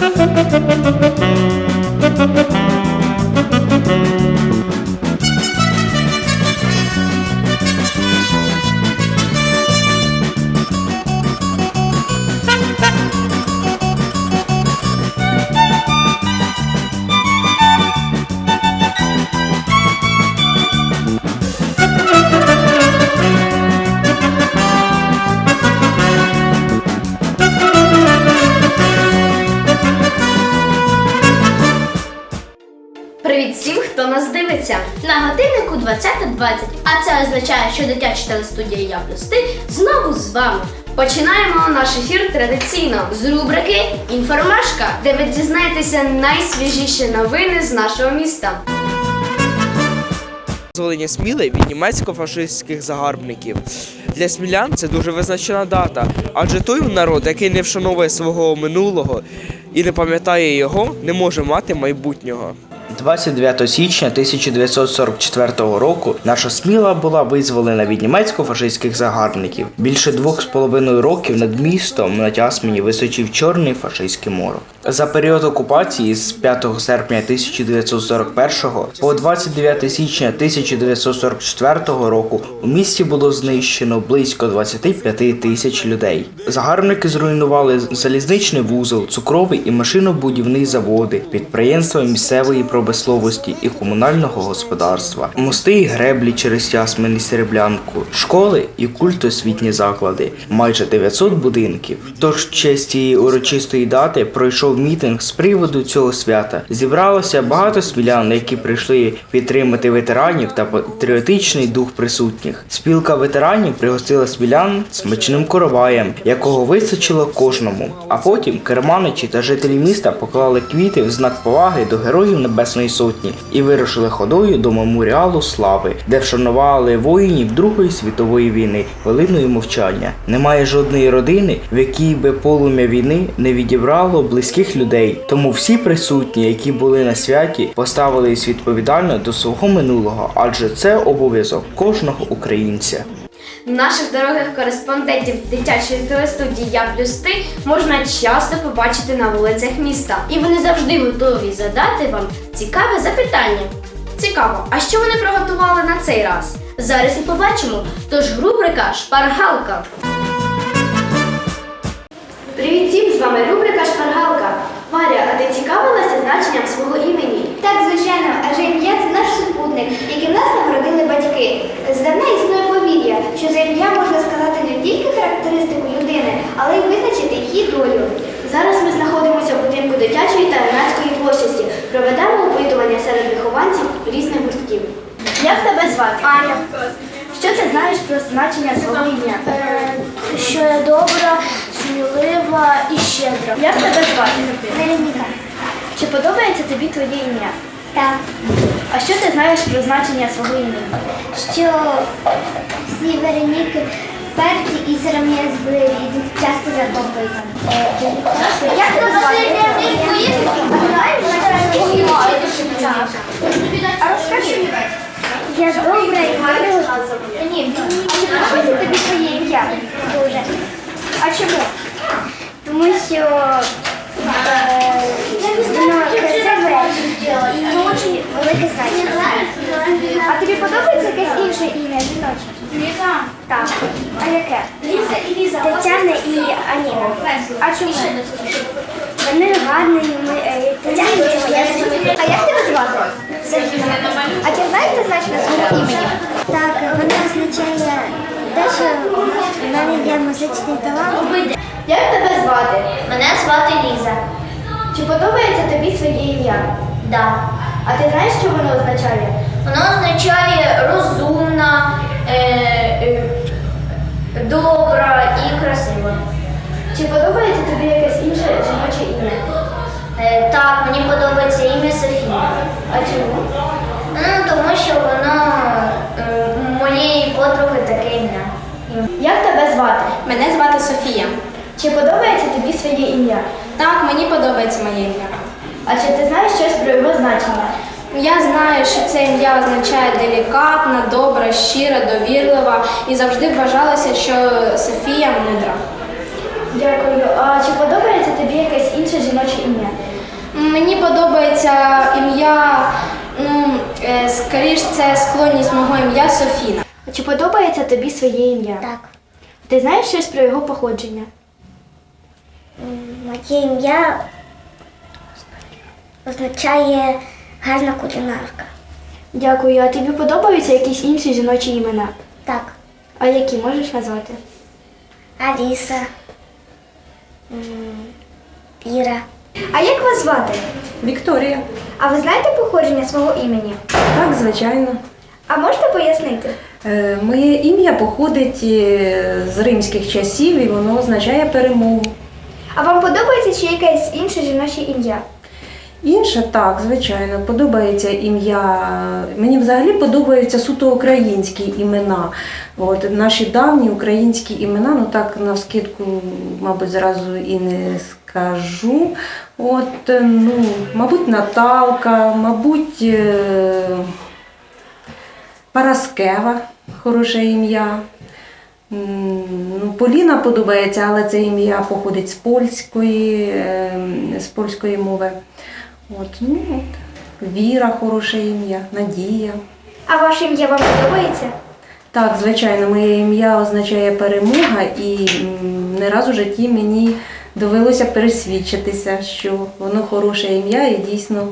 Привіт На годиннику 20.20, а це означає, що дитяча телестудія Я плюс ти знову з вами. Починаємо наш ефір традиційно з рубрики Інформашка, де ви дізнаєтеся найсвіжіші новини з нашого міста. Визволення Сміли від німецько-фашистських загарбників. Для смілян це дуже визначена дата, адже той народ, який не вшановує свого минулого і не пам'ятає його, не може мати майбутнього. 29 січня 1944 року наша Сміла була визволена від німецько-фашистських загарбників. Більше двох з половиною років над містом на Тясміні височив чорний фашистський морок. За період окупації з 5 серпня 1941 по 29 січня 1944 року у місті було знищено близько 25 тисяч людей. Загарбники зруйнували залізничний вузол, цукровий і машинобудівний заводи, підприємства місцевої промисловості і комунального господарства, мости і греблі через Тясмин і Сереблянку, школи і культосвітні заклади, майже 900 будинків. Тож в честь цієї урочистої дати пройшов мітинг з приводу цього свята. Зібралося багато смілян, які прийшли підтримати ветеранів та патріотичний дух присутніх. Спілка ветеранів пригостила смілян смачним короваєм, якого вистачило кожному. А потім керманичі та жителі міста поклали квіти в знак поваги до героїв Небесної Сотні і вирушили ходою до меморіалу слави, де вшанували воїнів Другої світової війни хвилиною мовчання. Немає жодної родини, в якій би полум'я війни не відібрало близьких людей. Тому всі присутні, які були на святі, поставились відповідально до свого минулого, адже це обов'язок кожного українця. Наших дорогих кореспондентів дитячої телестудії Я плюс ти можна часто побачити на вулицях міста. І вони завжди готові задати вам цікаве запитання. Цікаво, а що вони приготували на цей раз? Зараз і побачимо. Тож рубрика Шпаргалка. Привіт всім, з вами рубрика Шпаргалка. Варя, а ти цікавилася значенням свого імені? Так, звичайно, адже ім'я це наш супутник, яким нас нагородили батьки. Здавна існує повір'я, що за ім'я можна сказати не тільки характеристику людини, але й визначити її долю. Зараз ми знаходимося в будинку дитячої та юнацької творчості. Проведемо опитування серед вихованців різних гуртків. Як тебе звати? Аня, Що ти знаєш про значення свого ім'я? що я добра, смілива і щедра. Як тебе звати? Вероніка. Чи подобається тобі твоє ім'я? Так, А що ти знаєш про значення свого імені? що всі Вероніки перші і сором'язливі і часто захоплюють. Як тебе звати? А розкажи. Я добра і гарна. Ні, подобається тобі твоє ім'я? Дуже. А чому? Тому що воно красиве і велике значення. А тобі подобається якесь інше ім'я жіноче? Ліза. Так. А яке? Ліза і Ліза. Тетяна і Аніна. А чому? Вони гарні, ми е, Тетяна і моя А як тебе звати? А чи знаєш ти значення свого імені? Так, воно означає те, що в мене є музичний талант. Як тебе звати? Мене звати Ліза. Чи подобається тобі своє? Да. А ти знаєш, що воно означає? Воно означає розумна, е, е, добра і красива. Чи подобається тобі якесь інше жіноче ім'я? Е, так, мені подобається ім'я Софія. А чому? Ну, тому що воно е, моєї подруги таке ім'я. Як тебе звати? Мене звати Софія. Чи подобається тобі своє ім'я? Так, мені подобається моє ім'я. А чи ти знаєш щось про його значення? Я знаю, що це ім'я означає делікатна, добра, щира, довірлива і завжди вважалося, що Софія мудра. Дякую. А чи подобається тобі якесь інше жіноче ім'я? Мені подобається ім'я, ну, е, скоріш, це склонність мого ім'я Софіна. А Чи подобається тобі своє ім'я? Так. Ти знаєш щось про його походження? Моє ім'я означає гарна кулінарка. Дякую. А тобі подобаються якісь інші жіночі імена? Так. А які можеш назвати? Аліса. Іра. А як вас звати? Вікторія. А ви знаєте походження свого імені? Так, звичайно. А можете пояснити? Е, Моє ім'я походить е, з римських часів і воно означає перемогу. А вам подобається чи якесь інше жіноче ім'я? Інше так, звичайно, подобається ім'я. Мені взагалі подобаються суто українські імена. От наші давні українські імена, ну так навскидку, мабуть, зразу і не скажу. От, е, ну, мабуть, Наталка, мабуть, е, Параскева, хороше ім'я. Ну, Поліна подобається, але це ім'я походить з польської, ем, з польської мови. От, ну, от. Віра хороше ім'я, Надія. А ваше ім'я вам подобається? Так, звичайно, моє ім'я означає перемога, і не раз у житті мені довелося пересвідчитися, що воно хороше ім'я і дійсно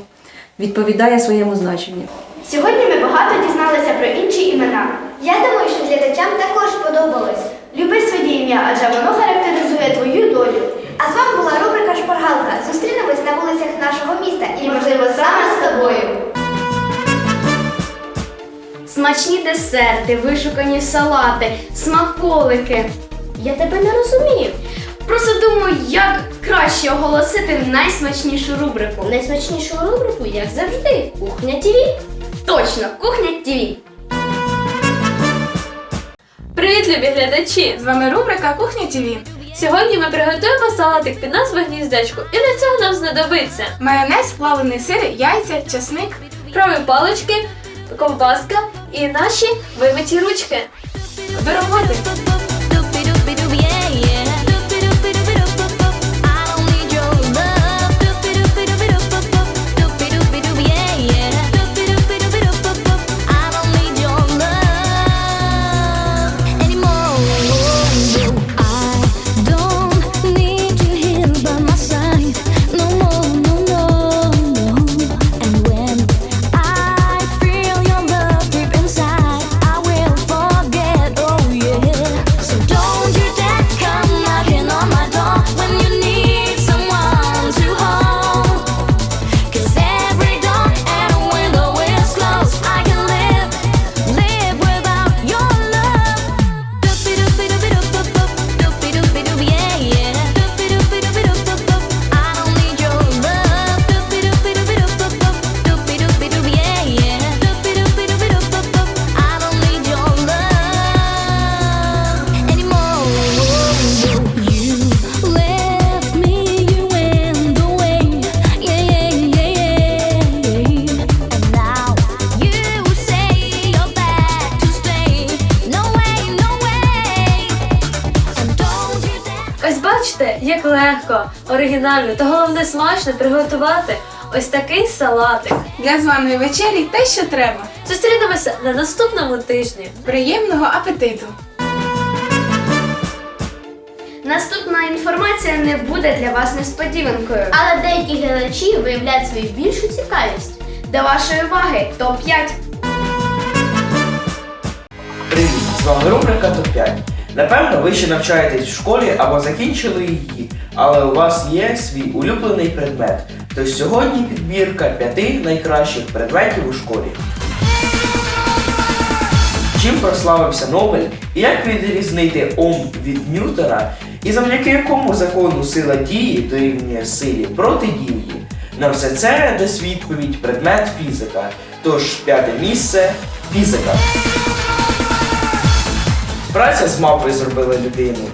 відповідає своєму значенню. Сьогодні ми багато дізналися про інші імена. Я думаю, що глядачам також сподобалось. Люби своє ім'я, адже воно характеризує твою долю. А з вами була рубрика Шпаргалка. Зустрінемось на вулицях нашого міста і, можливо, саме з тобою. Смачні десерти, вишукані салати, смаколики. Я тебе не розумію. Просто думаю, як краще оголосити найсмачнішу рубрику. Найсмачнішу рубрику, як завжди, кухня ТВ. Точно, кухня ТВ. Привіт, любі глядачі! З вами рубрика Кухня ТВ. Сьогодні ми приготуємо салатик під назвою гніздечко, і для цього нам знадобиться Майонез, плавлений сир, яйця, часник. крові палички, ковбаска і наші вимиті ручки. Води. Бачите, як легко, оригінально та головне смачно приготувати ось такий салатик. Для званої вечері те, що треба. Зустрінемося на наступному тижні. Приємного апетиту! Наступна інформація не буде для вас несподіванкою. Але деякі глядачі виявляють свою більшу цікавість. До вашої уваги топ-5. Привіт! З вами рубрика ТОП5. Напевно, ви ще навчаєтесь в школі або закінчили її, але у вас є свій улюблений предмет. Тож сьогодні підбірка п'яти найкращих предметів у школі. Чим прославився Нобель і як відрізнити Ом від Ньютона, і завдяки якому закону сила дії дорівнює силі протидії. На все це дасть відповідь предмет фізика. Тож п'яте місце фізика. Праця з мавпою зробила людину.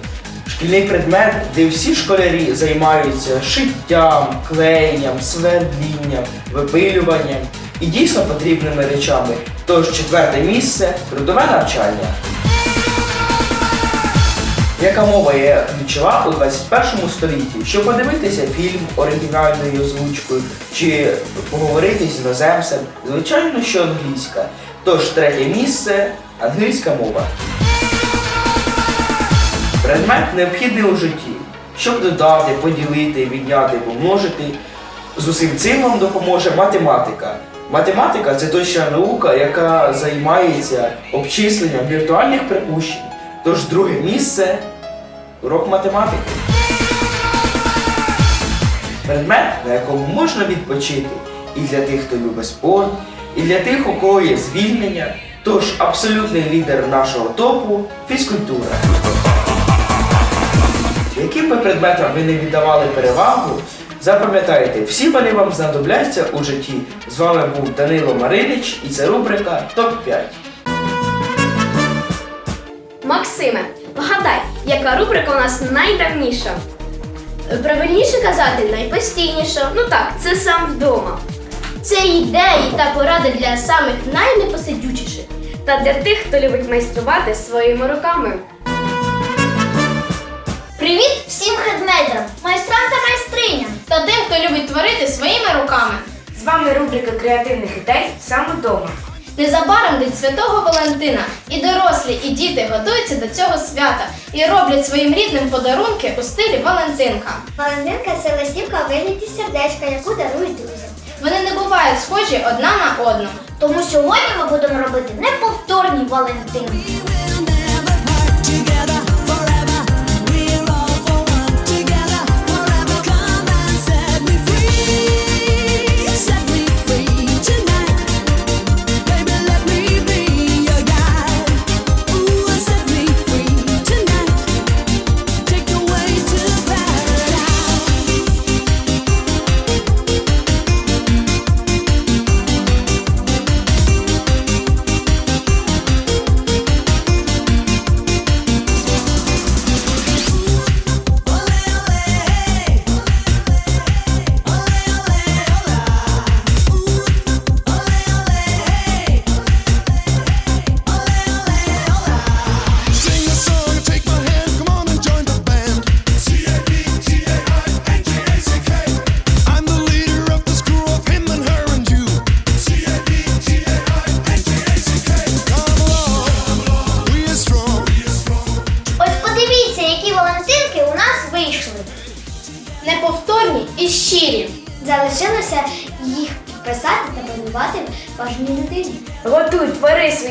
Шкільний предмет, де всі школярі займаються шиттям, клеєнням, свердлінням, випилюванням і дійсно потрібними речами. Тож четверте місце трудове навчання. Яка мова є ключова у 21 столітті? Щоб подивитися фільм оригінальною озвучкою чи поговорити з іноземцем, звичайно, що англійська. Тож третє місце англійська мова. Предмет необхідний у житті, щоб додати, поділити, відняти, помножити. З усім цим вам допоможе математика. Математика це точна наука, яка займається обчисленням віртуальних припущень. Тож друге місце урок математики. Предмет, на якому можна відпочити і для тих, хто любить спорт, і для тих, у кого є звільнення. Тож абсолютний лідер нашого топу фізкультура. Яким би предметам ви не віддавали перевагу, запам'ятайте, всі вони вам знадобляться у житті. З вами був Данило Маринич і це рубрика ТОП-5. Максиме, вгадай, яка рубрика у нас найдавніша? Правильніше казати найпостійніша. Ну так, це сам вдома. Це ідеї та поради для самих найнепосидючіших та для тих, хто любить майструвати своїми руками. Привіт всім хедмейтерам, майстрам та майстриням. Та тим, хто любить творити своїми руками. З вами рубрика креативних ідей саме вдома. Незабаром День Святого Валентина. І дорослі, і діти готуються до цього свята і роблять своїм рідним подарунки у стилі Валентинка. Валентинка це листівка у вигляді сердечка, яку дарують друзям. Вони не бувають схожі одна на одну. Тому сьогодні ми будемо робити неповторні Валентинки.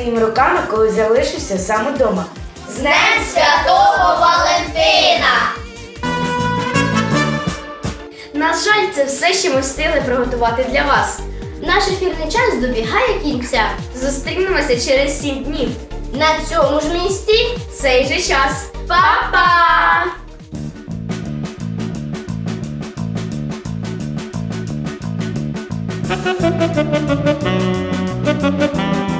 Своїми руками, коли залишишся сам удома. З Днем Святого Валентина! На жаль, це все, що ми встигли приготувати для вас. Наш ефірний час добігає кінця. Зустрінемося через 7 днів. На цьому ж місці цей же час. Па-па! Thank